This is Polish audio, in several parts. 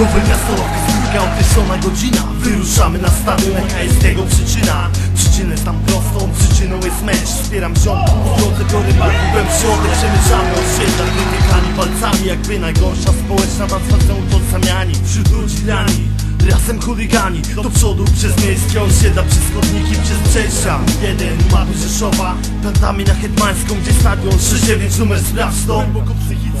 Nowe miasto, zbiórka, określona godzina. Wyruszamy na stadion, jaka jest tego przyczyna. Przyczynę znam prostą, przyczyną jest mecz Wspieram ziomków, w drodze biorę barwem środek Przemyślamy osiedla, wytykani palcami Jakby najgorsza społeczna warstwa utożsamiani Wśród ludzi lani Razem chuligani. Do przodu przez miejskie osiedla Przez chodniki, przez przejścia. Jeden mapy Rzeszowa Plantami na Hetmańską, gdzie stadion 6-9 numer sprawdź to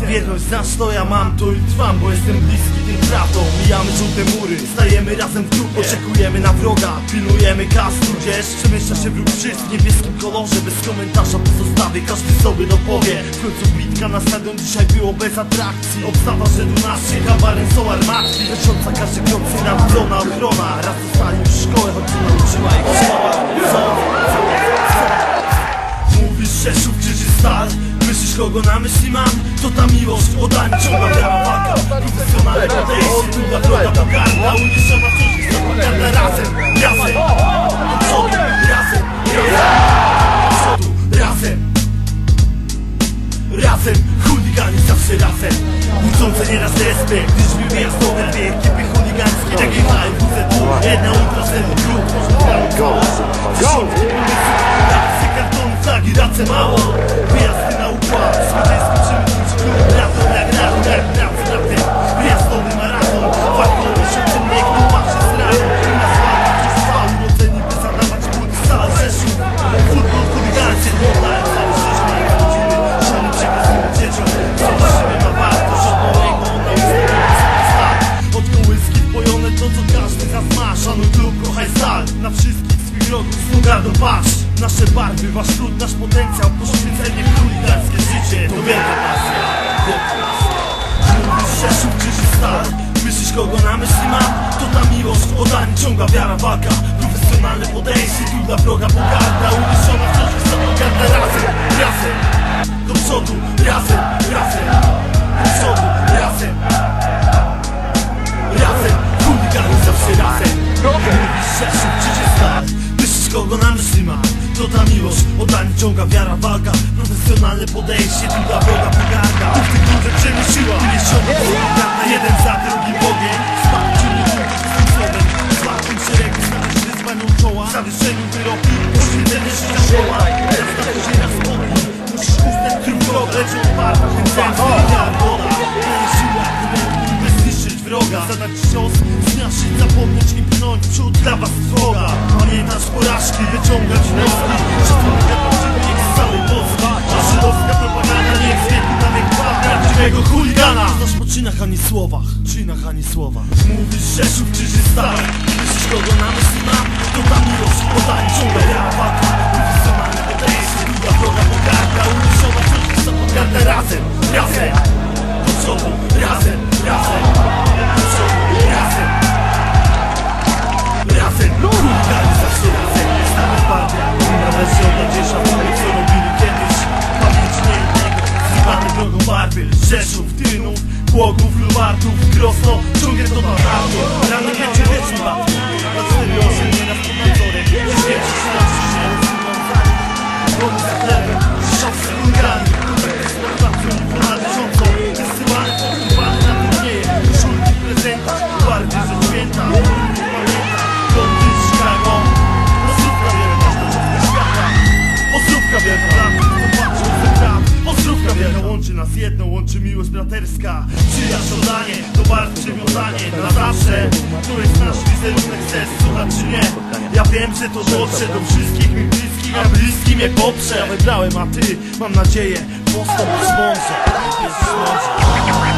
Wierność znasz to ja mam to i trwam Bo jestem bliski tym prawdą. Mijamy żółte mury, stajemy razem w grupie Oczekujemy na wroga, pilnujemy kas Tudzież przemieszcza się wróg wszystk w niebieskim kolorze Bez komentarza pozostawię, każdy sobie dopowie W końcu bitka na stadion dzisiaj było bez atrakcji. Obstawa, że do nas się kabarem są armatki Lecząca każdy krok nadwrona ochrona. Raz zostali w szkołę, choć się nauczyła ich szkoła wiara walka Profesjonalne podejście, trudna droga pogarda Uniesiona wciąż jest propaganda razem, razem Do przodu, razem, razem Do razem Razem, chuligani zawsze razem Budzące nieraz respekt, gdyż mi wyjazdowe dwie ekipy chuligańskie Takie mają WZW, jedna ultra, cztery klub Go, Dziesiątki wszystkich swych wrogów z pogardą patrz Nasze barwy, wasz lud, nasz potencjał. Poświęcenie w chuligańskie życie. To wielka pasja, Mówisz krzyży stal. Myślisz kogo na myśli mam? To ta miłość, oddanie, ciągła wiara, walka. Profesjonalne podejście, trudna droga, pogarda Uniesiona wciąż jest pogarda razem, razem ciąga wiara, walka Profesjonalne podejście, trudna droga, pogarda. Tu w tych górze przemyśliła Uniesiona pogarda, jeden za drugim bogiem Wsparcie nie tylko z tym słowem Złapym szeregu, stawisz wyzwaniu czoła Zawieszeniu wyroku, poświęcenie życia słowa Teraz na to się na spokój Musisz krów wroga Lecz odparł, Daje siła, by zniszczyć wroga. Zadać cios, zmiaszyć, zapomnieć i pchnąć przód dla was droga Pamiętasz porażki, wyciągać wnioski Prawdziwego chuligana. Znasz po czynach, a nie słowach. Czynach, a nie słowach. Mówisz Rzeszów, krzyży stary. Myślisz kogo na myśli mam? To ta miłość, podań, ciąga wiara, walka Profesjonalne podejście, długa droga, pogarda wciąż jest pogarda razem, razem. Do przodu, razem, razem Rzeszów, Tynów Głogów, Lubartów, Grosno Ciągle to na auto, rany będzie wieczny Na 4-8 nieraz pod Śmierci się na braterska. Przyjaźń, oddanie, to bardzo przywiązanie. Na zawsze, to jest nasz wizerunek Chcesz słuchać czy nie? Ja wiem, że to dotrze do wszystkich mi bliskich A bliskim je poprze Ja wybrałem, a ty, mam nadzieję, Jest mądrze